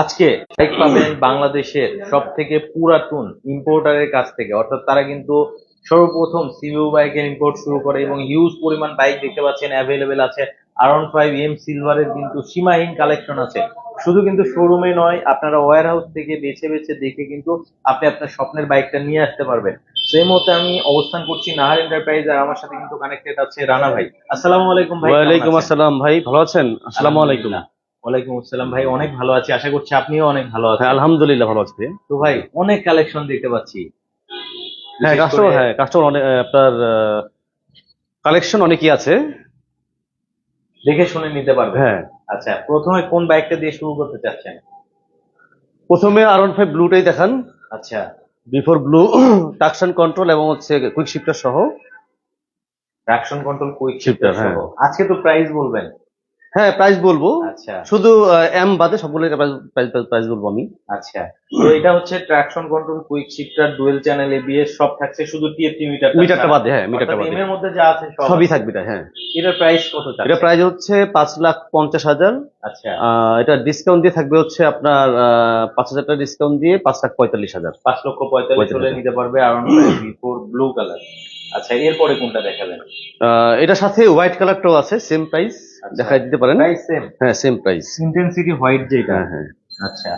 আজকে বাইক পাবেন বাংলাদেশের সব থেকে পুরাতন ইম্পোর্টারের কাছ থেকে। অর্থাৎ তারা কিন্তু সর্বপ্রথম সিভিউ বাইকের ইম্পোর্ট শুরু করে এবং হিউজ পরিমাণ বাইক দেখতে পাচ্ছেন অ্যাভেলেবেল আছে। আরন ফাইভ এম সিলভারের কিন্তু সীমাহীন কালেকশন আছে। শুধু কিন্তু শোরুমে নয়, আপনারা ওয়ার হাউস থেকে বেছে বেছে দেখে কিন্তু আপনি আপনার স্বপ্নের বাইকটা নিয়ে আসতে পারবেন। সেই মুহূর্তে আমি অবস্থান করছি নাহার এন্টারপ্রাইজ আর আমার সাথে কিন্তু কানেক্টেড আছে রানা ভাই। আসসালামু আলাইকুম ভাই ওয়ালাইকুম আসসালাম ভাই, ভালো আছেন? আসসালামু আলাইকুম। ওয়ালাইকুম আসসালাম ভাই অনেক ভালো আছি আশা করছি আপনিও অনেক ভালো আছেন। হ্যাঁ আলহামদুলিল্লাহ ভালো আছি। তো ভাই অনেক কালেকশন দেখতে পাচ্ছি। হ্যাঁ কাস্টমার হ্যাঁ কাস্টমার অনেক আপনার কালেকশন অনেকই আছে। দেখে শুনে নিতে পারবেন। হ্যাঁ। আচ্ছা প্রথমে কোন বাইকটা দিয়ে শুরু করতে চাচ্ছেন? প্রথমে আর ওয়ান ফাইভ ব্লুটাই দেখান। আচ্ছা। বিফোর ব্লু টাকশন কন্ট্রোল এবং হচ্ছে কুইক শিফটার সহ। ট্রাকশন কন্ট্রোল কুইক শিফটার হ্যাঁ। আজকে তো প্রাইস বলবেন। হ্যাঁ প্রাইস বলব। আচ্ছা। শুধু এম বাদে সবগুলো প্রাইস প্রাইস বলব আমি। আচ্ছা। তো এটা হচ্ছে traction control quick shifter dual channel ABS সব থাকছে শুধু টিএফটি মিটার মিটারটা বাদে হ্যাঁ মিটারটা বাদে। এর মধ্যে যা আছে সব সবই থাকবে এটা হ্যাঁ। এটার প্রাইস কত এটা চাচ্ছেন প্রাইস হচ্ছে পাঁচ লাখ পঞ্চাশ হাজার। আচ্ছা। এটা ডিসকাউন্ট দিয়ে থাকবে হচ্ছে আপনার পাঁচ হাজার টাকা ডিসকাউন্ট দিয়ে পাঁচ লাখ পঁয়তাল্লিশ হাজার। পাঁচ লক্ষ পঁয়তাল্লিশ হলে নিতে পারবে আর বিফোর ব্লু কালার আচ্ছা এরপরে কোনটা দেখাবেন? আহ, এটার সাথে হোয়াইট কালারটাও আছে সেম প্রাইস আচ্ছা। দেখাই দিতে পারেন? হ্যাঁ সেম প্রাইস ইন্টেন্সিটি হোয়াইট যেটা। হ্যাঁ হ্যাঁ। আচ্ছা।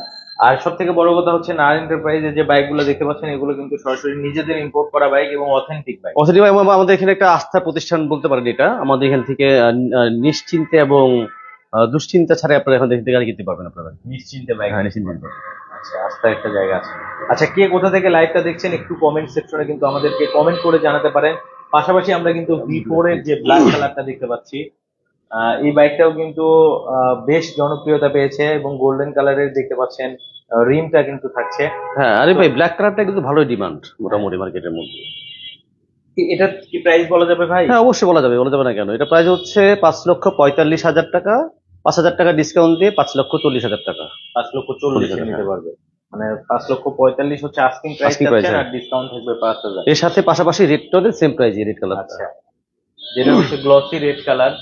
আর সব থেকে বড় কথা হচ্ছে নার এন্টারপ্রাইজের যে বাইকগুলো দেখতে পাচ্ছেন এগুলো কিন্তু সরাসরি নিজেদের ইম্পোর্ট করা বাইক এবং অথেন্টিক বাইক পজিটিভ আমাদের এখানে একটা আস্থা প্রতিষ্ঠান বলতে পারেন এটা। আমাদের এখান থেকে নিশ্চিন্তে এবং দুশ্চিন্তা ছাড়াই আপনারা এখান থেকে গাড়ি কিনতে পারবেন আপনারা। নিশ্চিন্তে বাইক হ্যাঁ নিশ্চিন্তে আচ্ছা আস্থার একটা জায়গা আছে। আচ্ছা কে কোথা থেকে লাইভটা দেখছেন একটু কমেন্ট সেকশনে কিন্তু আমাদেরকে কমেন্ট করে জানাতে পারেন। পাশাপাশি আমরা কিন্তু ভি ফোর এর যে ব্ল্যাক কালারটা দেখতে পাচ্ছি এই বাইকটাও কিন্তু বেশ জনপ্রিয়তা পেয়েছে এবং গোল্ডেন কালারের দেখতে পাচ্ছেন রিমটা কিন্তু থাকছে। হ্যাঁ আরে ভাই ব্ল্যাক কালারটা কিন্তু ভালোই ডিমান্ড মোটামুটি মার্কেটের মধ্যে। এটার কি প্রাইস বলা যাবে ভাই? হ্যাঁ অবশ্যই বলা যাবে বলা যাবে না কেন? এটা প্রাইস হচ্ছে পাঁচ লক্ষ পঁয়তাল্লিশ হাজার টাকা পাঁচ হাজার টাকা ডিসকাউন্ট দিয়ে পাঁচ লক্ষ চল্লিশ হাজার টাকা। পাঁচ লক্ষ চল্লিশ নিতে পারবে। মানে পাঁচ লক্ষ পঁয়তাল্লিশ হচ্ছে আস্কিং প্রাইস আর হ্যাঁ। ডিসকাউন্ট থাকবে পাঁচ হাজার। এর সাথে পাশাপাশি রেডটাও সেম প্রাইস রেড কালার আচ্ছা। যেটা হচ্ছে গ্লসি রেড কালার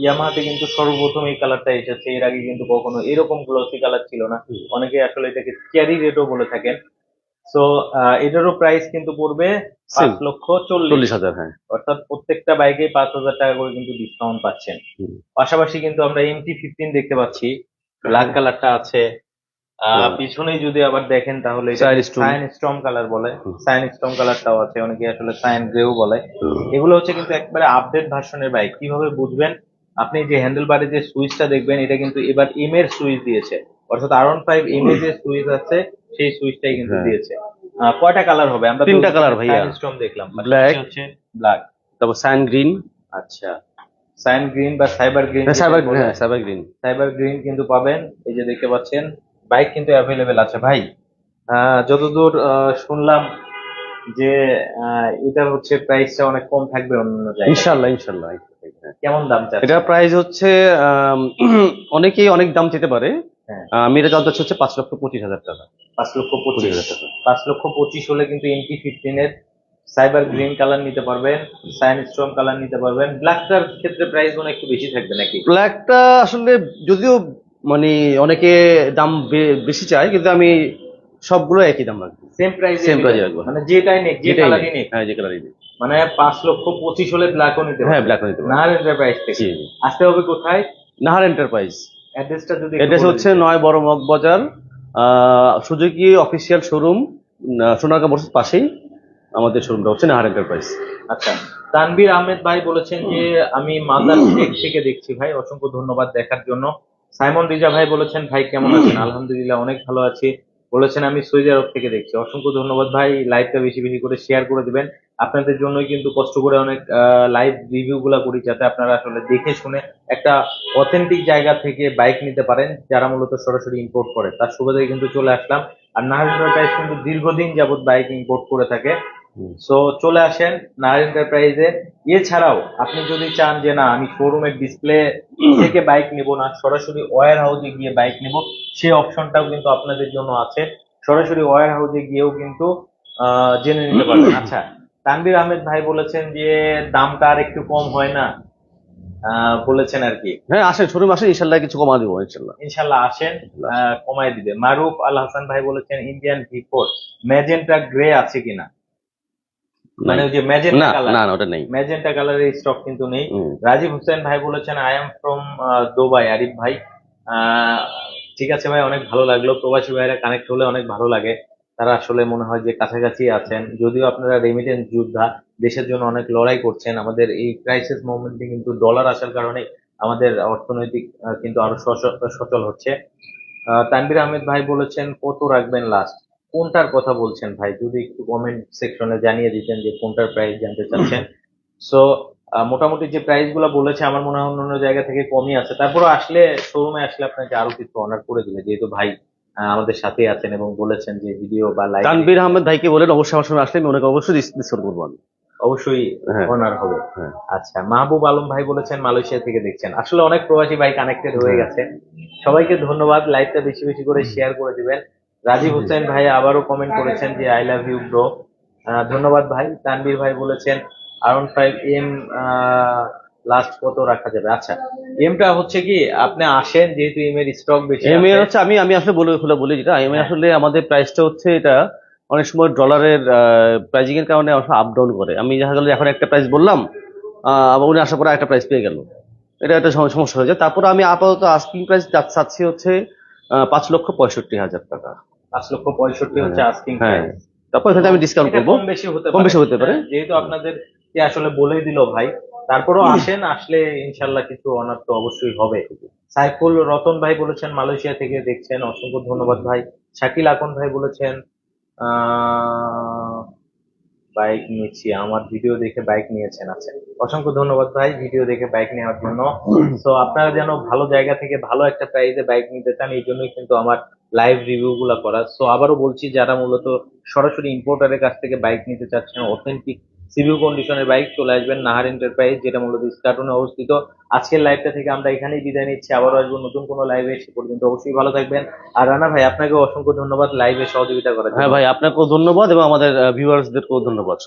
ইয়ামাহাতে কিন্তু সর্বপ্রথম এই কালারটা এসেছে। এর আগে কিন্তু কখনো এরকম গ্লসি কালার ছিল না। অনেকে আসলে এটাকে চেরি রেডও বলে থাকেন। সো এটারও প্রাইস কিন্তু পড়বে পাঁচ লক্ষ চল্লিশ। হাজার হ্যাঁ। অর্থাৎ প্রত্যেকটা বাইকে পাঁচ হাজার টাকা করে কিন্তু ডিসকাউন্ট পাচ্ছেন। পাশাপাশি কিন্তু আমরা এমটি ফিফটিন দেখতে পাচ্ছি। ব্ল্যাক কালারটা আছে। আহ। পিছনে যদি আবার দেখেন তাহলে। সাইন স্টর্ম কালার বলে। সাইন স্টর্ম কালারটাও আছে। অনেকে আসলে সাইন গ্রেও বলে। এগুলো হচ্ছে কিন্তু একবারে আপডেট ভার্সনের বাইক কীভাবে বুঝবেন? আপনি যে হ্যান্ডেল বারে যে সুইচটা দেখবেন এটা কিন্তু এবার এম এর সুইচ দিয়েছে। অর্থাৎ আর ওয়ান ফাইভ এম এর যে সুইচ আছে সেই সুইচটাই কিন্তু হ্যাঁ। দিয়েছে। কয়টা কালার হবে? আমরা তিনটা colour ভাইয়া। স্টর্ম দেখলাম। Black। হচ্ছে ব্ল্যাক তারপর সাইন গ্রিন আচ্ছা। সাইন গ্রিন বা সাইবার গ্রিন সাইবার হ্যাঁ সাইবার গ্রিন সাইবার গ্রিন কিন্তু পাবেন। এই যে দেখতে পাচ্ছেন বাইক কিন্তু অ্যাভেলেবেল আছে ভাই। যতদূর শুনলাম যে এটার হচ্ছে প্রাইসটা অনেক কম থাকবে অন্য জায়গায়। ইনশাল্লাহ ইনশাল্লাহ। কেমন দাম চাচ্ছে এটা প্রাইস হচ্ছে অনেকেই অনেক দাম চেতে পারে। আমি এটা জানতে চাচ্ছি হচ্ছে পাঁচ লক্ষ পঁচিশ হাজার টাকা। পাঁচ লক্ষ পঁচিশ। হাজার টাকা। পাঁচ লক্ষ পঁচিশ হলে কিন্তু এমটি ফিফটিন এর সাইবার গ্রিন কালার নিতে পারবেন সাইন স্ট্রম কালার নিতে পারবেন। ব্ল্যাকটার ক্ষেত্রে প্রাইস মনে একটু বেশি থাকবে নাকি? ব্ল্যাকটা আসলে যদিও মানে অনেকে দাম বেশি চায় কিন্তু আমি সবগুলো একই দাম রাখব। সেম প্রাইস price এ রাখব। মানে যেটাই নেক যে কালারই নিক। হ্যাঁ যে কালারই নিক। মানে পাঁচ লক্ষ পঁচিশ হলে ব্ল্যাকও নিতে হ্যাঁ পারবেন। ব্ল্যাক নিতে পারব না এন্টারপ্রাইজ থেকে। আসতে হবে কোথায়? নাহার এন্টারপ্রাইজ অ্যাড্রেসটা যদি অ্যাড্রেস হচ্ছে নয় বড় মগ বাজার সুজুকি অফিসিয়াল শোরুম সোনারকা বর্ষের পাশেই আমাদের শোরুমটা হচ্ছে নাহার এন্টারপ্রাইজ আচ্ছা তানভীর আহমেদ ভাই বলেছেন যে আমি মাদার টেক থেকে দেখছি ভাই অসংখ্য ধন্যবাদ দেখার জন্য। সাইমন রিজা ভাই বলেছেন ভাই কেমন আছেন? আলহামদুলিল্লাহ অনেক ভালো আছি। বলেছেন, আমি সৌদি আরব থেকে দেখছি। অসংখ্য ধন্যবাদ ভাই। লাইভটা বেশি বেশি করে শেয়ার করে দিবেন। আপনাদের জন্যই কিন্তু কষ্ট করে অনেক লাইভ রিভিউ গুলা করি, যাতে আপনারা আসলে দেখে শুনে একটা অথেন্টিক জায়গা থেকে বাইক নিতে পারেন, যারা মূলত সরাসরি ইম্পোর্ট করে। তার সুবিধায় কিন্তু চলে আসলাম। আর নাহাজ কিন্তু দীর্ঘদিন যাবৎ বাইক ইম্পোর্ট করে থাকে। সো চলে আসেন নাহার এন্টারপ্রাইজে এছাড়াও আপনি যদি চান যে না আমি শোরুমের ডিসপ্লে থেকে বাইক নেব না সরাসরি ওয়্যার হাউসে গিয়ে বাইক নেব সেই অপশনটাও কিন্তু আপনাদের জন্য আছে। সরাসরি ওয়্যার হাউসে গিয়েও কিন্তু জেনে নিতে পারবেন। আচ্ছা তানভীর আহমেদ ভাই বলেছেন যে দামটা আর একটু কম হয় না। আহ, বলেছেন আর কি। হ্যাঁ আসেন শোরুম আসেন ইনশাল্লাহ কিছু কমা দিব ইনশাল্লাহ। ইনশাল্লাহ আসেন আহ, কমায় দিবে। মারুফ আল হাসান ভাই বলেছেন Indian V four magenta grey আছে কিনা? মানে ওই যে ম্যাজেন্টা কালার না না ওটা নেই। ম্যাজেন্টা কালারের স্টক কিন্তু নেই। রাজীব হোসেন ভাই বলেছেন I am from Dubai Arif ভাই। ঠিক আছে ভাই অনেক ভালো লাগল। প্রবাসী ভাইরা কানেক্ট হলে অনেক ভালো লাগে। তারা আসলে মনে হয় যে কাছাকাছি আছেন। যদিও আপনারা রেমিটেন্স যোদ্ধা দেশের জন্য অনেক লড়াই করছেন। আমাদের এই ক্রাইসিস মোমেন্টে কিন্তু ডলার আসার কারণে আমাদের অর্থনৈতিক কিন্তু আরও সচ- সচল হচ্ছে। আহ, তানভীর আহমেদ ভাই বলেছেন কত রাখবেন লাস্ট কোনটার কথা বলছেন ভাই? যদি একটু কমেন্ট সেকশনে জানিয়ে দিতেন যে কোনটার প্রাইস জানতে চাচ্ছেন। সো মোটামুটি যে প্রাইসগুলো বলেছে আমার মনে হয় অন্য জায়গা থেকে কমই আছে। তারপরে আসলে শোরুমে আসলে আপনাকে আরও কিছু অনার করে দিলে যেহেতু ভাই আমাদের সাথে আছেন এবং বলেছেন যে ভিডিও বা লাইভ তানবীর আহমেদ ভাইকে বলেন অবশ্যই আমার সঙ্গে আসলে আমি ওনাকে অবশ্যই ডিসকাউন্ট করব আমি। অবশ্যই হ্যাঁ। অনার হবে। হ্যাঁ। আচ্ছা মাহবুব আলম ভাই বলেছেন মালয়েশিয়া থেকে দেখছেন। আসলে অনেক প্রবাসী ভাই কানেক্টেড হয়ে গেছে। সবাইকে ধন্যবাদ লাইভটা বেশি বেশি করে শেয়ার করে দিবেন। রাজীব হোসেন ভাই আবারও কমেন্ট করেছেন যে আই লাভ ইউ ব্রো ধন্যবাদ ভাই। তানবীর ভাই বলেছেন আরন ফাইভ এম লাস্ট কত রাখা যাবে? আচ্ছা এমটা হচ্ছে কি আপনি আসেন যেহেতু এম এর স্টক বেশি এম এর হচ্ছে আমি আমি আসলে বলে খুলে বলি যেটা এম এর হ্যাঁ। আসলে আমাদের প্রাইসটা হচ্ছে এটা অনেক সময় ডলারের প্রাইজিং এর কারণে আপ ডাউন করে। আমি দেখা গেল এখন একটা প্রাইস বললাম আবার উনি আসার পরে একটা প্রাইস পেয়ে গেল। এটা একটা সমস্যা হয়ে যায়। তারপরে আমি আপাতত আস্কিং প্রাইস চাচ্ছি হচ্ছে আহ, পাঁচ লক্ষ পঁয়ষট্টি হাজার টাকা। পাঁচ লক্ষ পঁয়ষট্টি হচ্ছে আস্কিং হ্যাঁ। তারপর এখানে আমি ডিসকাউন্ট করব। কম বেশি হতে কম বেশি হতে পারে। হ্যাঁ, যেহেতু আপনাদের আসলে বলেই দিল ভাই। তারপরেও আসেন আসলে ইনশাল্লাহ কিছু অনার তো অবশ্যই হবে। সাইফুল রতন ভাই বলেছেন মালয়েশিয়া থেকে দেখছেন। অসংখ্য ধন্যবাদ ভাই। শাকিল আকন ভাই বলেছেন বাইক নিয়েছি, আমার ভিডিও দেখে বাইক নিয়েছেন আচ্ছা। অসংখ্য ধন্যবাদ ভাই ভিডিও দেখে বাইক নেওয়ার জন্য। তো আপনারা যেন ভালো জায়গা থেকে ভালো একটা প্রাইসে বাইক নিতে চান, এই জন্যই কিন্তু আমার লাইভ রিভিউ গুলা করা। সো আবারও বলছি, যারা মূলত সরাসরি ইম্পোর্টারের কাছ থেকে বাইক নিতে চাচ্ছেন অথেন্টিক সিভিউ কন্ডিশনের বাইক চলে আসবেন নাহার এন্টারপ্রাইজ, যেটা মূলত স্কাটনে অবস্থিত। আজকের লাইভটা থেকে আমরা এখানেই বিদায় নিচ্ছি। আবারও আসব নতুন কোনো লাইভে এসে পর্যন্ত অবশ্যই ভালো থাকবেন। আর রানা ভাই আপনাকে অসংখ্য ধন্যবাদ লাইভে সহযোগিতা করার হ্যাঁ ভাই, আপনাকেও ধন্যবাদ এবং আমাদের ভিউয়ার্সদেরকেও ধন্যবাদ।